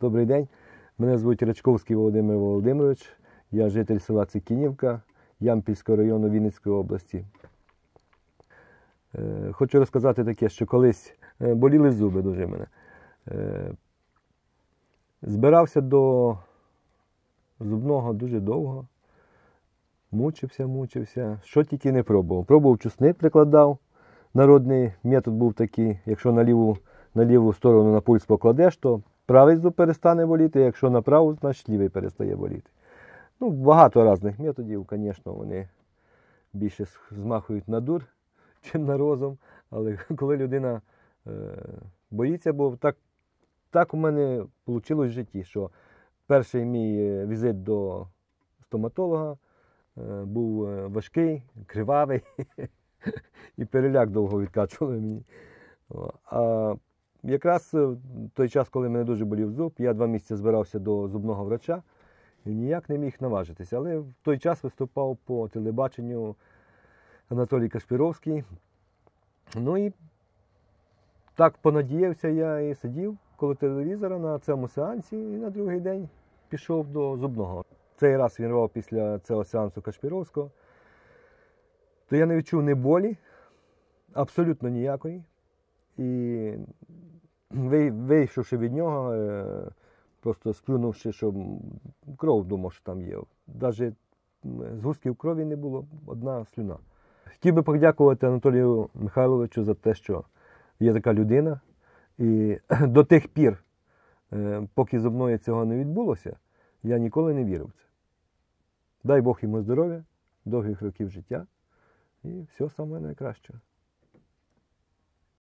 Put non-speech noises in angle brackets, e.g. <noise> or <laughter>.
Добрий день. Мене звуть Рачковський Володимир Володимирович. Я житель села Цикінівка Ямпільського району Вінницької області. Е, Хочу розказати таке, що колись е, боліли зуби дуже мене. Е, Збирався до зубного дуже довго. Мучився, мучився. Що тільки не пробував. Пробував чесник, прикладав. Народний метод був такий, якщо на ліву, на ліву сторону на пульс покладеш, то правий зуб перестане боліти, якщо на праву, значить лівий перестає боліти. Ну, багато різних методів, звісно, вони більше змахують на дур, <laughs> чим на розум. Але <laughs> коли людина е, боїться, бо так, так у мене вийшло в житті, що перший мій е, візит до стоматолога е, був е, важкий, кривавий, <laughs> і переляк довго відкачували мені. А якраз е, в той час, коли мене дуже болів зуб, я два місяці збирався до зубного врача і ніяк не міг наважитися. Але в той час виступав по телебаченню Анатолій Кашпіровський. Ну і так понадіявся я і сидів коло телевізора на цьому сеансі, і на другий день пішов до зубного. Цей раз він рвав після цього сеансу Кашпіровського. То я не відчув ні болі, абсолютно ніякої. І вийшовши від нього, е, просто сплюнувши, що кров думав, що там є. Навіть згустків крові не було, одна слюна. Хотів би подякувати Анатолію Михайловичу за те, що є така людина. І <clears throat> до тих пір, е, поки зо мною цього не відбулося, я ніколи не вірив в це. Дай Бог йому здоров'я, довгих років життя і всього самого найкращого.